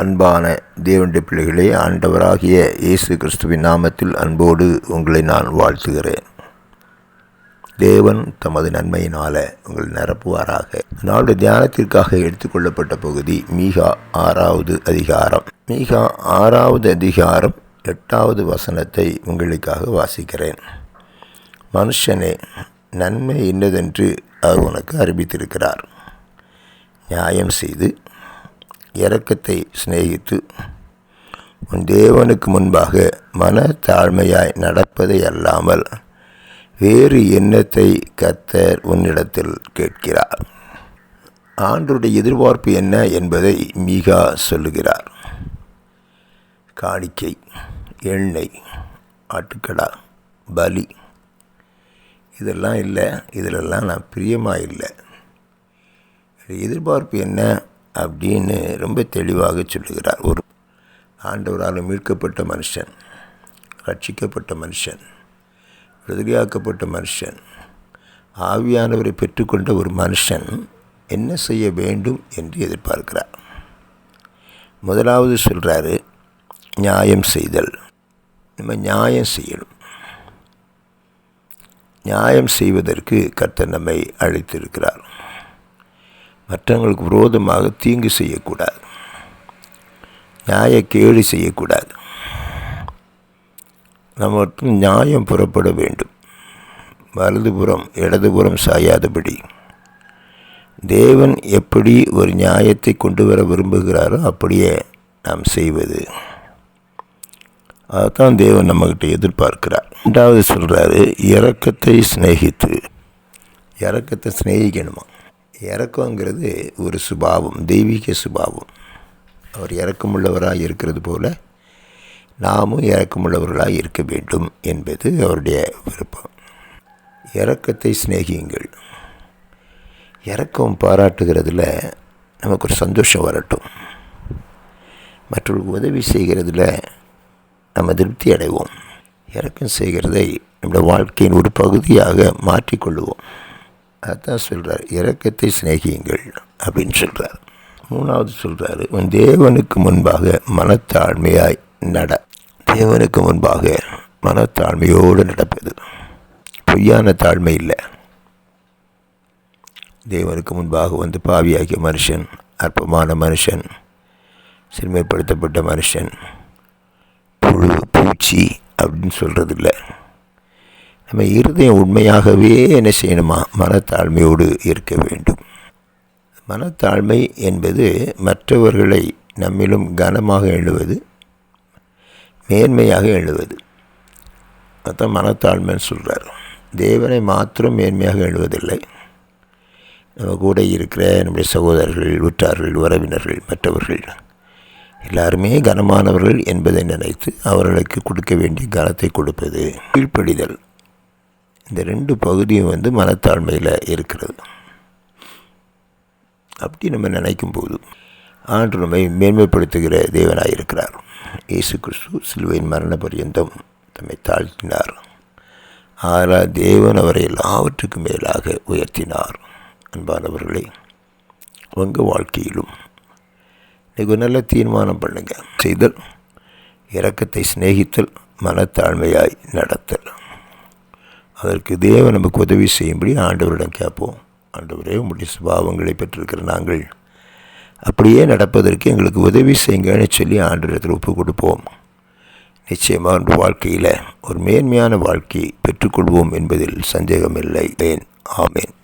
அன்பான தேவனுடைய பிள்ளைகளே ஆண்டவராகிய இயேசு கிறிஸ்துவின் நாமத்தில் அன்போடு உங்களை நான் வாழ்த்துகிறேன். தேவன் தமது நன்மையினால உங்கள் நிரப்புவாராக. நாளுடைய தியானத்திற்காக எடுத்துக்கொள்ளப்பட்ட பகுதி மீகா ஆறாவது அதிகாரம். மீகா ஆறாவது அதிகாரம் எட்டாவது வசனத்தை உங்களுக்காக வாசிக்கிறேன். மனுஷனே நன்மை இன்னதென்று அவர் உனக்கு அறிவித்திருக்கிறார். நியாயம் செய்து இரக்கத்தை சிநேகித்து உன் தேவனுக்கு முன்பாக மன தாழ்மையாய் நடப்பதை அல்லாமல் வேறு எண்ணத்தை கத்தர் உன்னிடத்தில் கேட்கிறார். ஆண்டுடைய எதிர்பார்ப்பு என்ன என்பதை மீகா சொல்லுகிறார். காணிக்கை எண்ணெய் ஆட்டுக்கடா பலி. இதெல்லாம் இல்லை இதிலெல்லாம் நான் பிரியமாக இல்லை. எதிர்பார்ப்பு என்ன அப்படின்னு ரொம்ப தெளிவாக சொல்லுகிறார். ஒரு ஆண்டவரால் மீட்கப்பட்ட மனுஷன் ரட்சிக்கப்பட்ட மனுஷன் விடுதலையாக்கப்பட்ட மனுஷன் ஆவியானவரை பெற்றுக்கொண்ட ஒரு மனுஷன் என்ன செய்ய வேண்டும் என்று எதிர்பார்க்கிறார். முதலாவது சொல்கிறாரு நியாயம் செய்தல். நம்ம நியாயம் செய்யணும். நியாயம் செய்வதற்கு கர்த்தர் நம்மை அழைத்திருக்கிறார். மற்றவங்களுக்கு விரோதமாக தீங்கு செய்யக்கூடாது. நியாய கேடு செய்யக்கூடாது. நமக்கு நியாயம் புறப்பட வேண்டும். வலதுபுறம் இடதுபுறம் சாயாதபடி. தேவன் எப்படி ஒரு நியாயத்தை கொண்டு வர விரும்புகிறாரோ அப்படியே நாம் செய்வது. அதுதான் தேவன் நம்மக்கிட்ட எதிர்பார்க்கிறார். ரெண்டாவது சொல்கிறாரு இறக்கத்தை சிநேகித்து. இறக்கத்தை சிநேகிக்கணுமா? இறக்கங்கிறது ஒரு சுபாவம் தெய்வீக சுபாவம். அவர் இறக்கமுள்ளவராக இருக்கிறது போல நாமும் இறக்கமுள்ளவர்களாக இருக்க வேண்டும் என்பது அவருடைய விருப்பம். இறக்கத்தை சிநேகியுங்கள். இறக்கம் பாராட்டுகிறதுல நமக்கு ஒரு சந்தோஷம் வரட்டும். மற்றொரு உதவி செய்கிறதுல நம்ம திருப்தி அடைவோம். இறக்கம் செய்கிறதை நம்முடைய வாழ்க்கையின் ஒரு பகுதியாக மாற்றிக்கொள்ளுவோம் அதுதான் சொல்கிறார் இறக்கத்தை சிநேகியுங்கள் அப்படின்னு சொல்கிறார் மூணாவது சொல்கிறாரு உன் தேவனுக்கு முன்பாக மனத்தாழ்மையாய் நட. தேவனுக்கு முன்பாக மனத்தாழ்மையோடு நடப்பது. பொய்யான தாழ்மை இல்லை. தேவனுக்கு முன்பாக வந்து பாவியாகிய மனுஷன் அற்பமான மனுஷன் சிறுமைப்படுத்தப்பட்ட மனுஷன் புழு பூச்சி அப்படின்னு சொல்கிறது இல்லை நம்ம இருதயம் உண்மையாகவே என்ன செய்யணுமா? மனத்தாழ்மையோடு இருக்க வேண்டும். மனத்தாழ்மை என்பது மற்றவர்களை நம்மிலும் கனமாக எழுவது மேன்மையாக எழுவது அதான் மனத்தாழ்மைன்னு சொல்கிறார் தேவனை மாத்திரம் மேன்மையாக எழுவதில்லை நம்ம கூட இருக்கிற நம்முடைய சகோதரர்கள் உற்றார்கள் உறவினர்கள் மற்றவர்கள் எல்லாருமே கனமானவர்கள் என்பதை நினைத்து அவர்களுக்கு கொடுக்க வேண்டிய கனத்தை கொடுப்பது கீழ்ப்படிதல். இந்த ரெண்டு பகுதியும் வந்து மனத்தாழ்மையில் இருக்கிறது. அப்படி நம்ம நினைக்கும் போது ஆண்டு நம்மை மேன்மைப்படுத்துகிற தேவனாக இருக்கிறார். இயேசு கிறிஸ்து சிலுவையின் மரண பரியந்தம் தம்மை தாழ்த்தினார். ஆறா தேவன் அவரை எல்லாவற்றுக்கும் மேலாக உயர்த்தினார். அன்பானவர்களே உங்கள் வாழ்க்கையிலும் இன்றைக்கு ஒரு நல்ல தீர்மானம் பண்ணுங்கள் செய்தல் இரக்கத்தை சிநேகித்தல் மனத்தாழ்மையாய் நடத்தல். அதற்கு தேவன் நமக்கு உதவி செய்யும்படி ஆண்டவரிடம் கேட்போம். ஆண்டவரே உங்களுடைய சுபாவங்களை பெற்றிருக்கிற நாங்கள் அப்படியே நடப்பதற்கு எங்களுக்கு உதவி செய்யுங்கன்னு சொல்லி ஆண்டவரத்தில் ஒப்பு கொடுப்போம் நிச்சயமாக உங்கள் வாழ்க்கையில் ஒரு மேன்மையான வாழ்க்கையை பெற்றுக்கொள்வோம் என்பதில் சந்தேகமில்லை. ஏன்? ஆமேன்.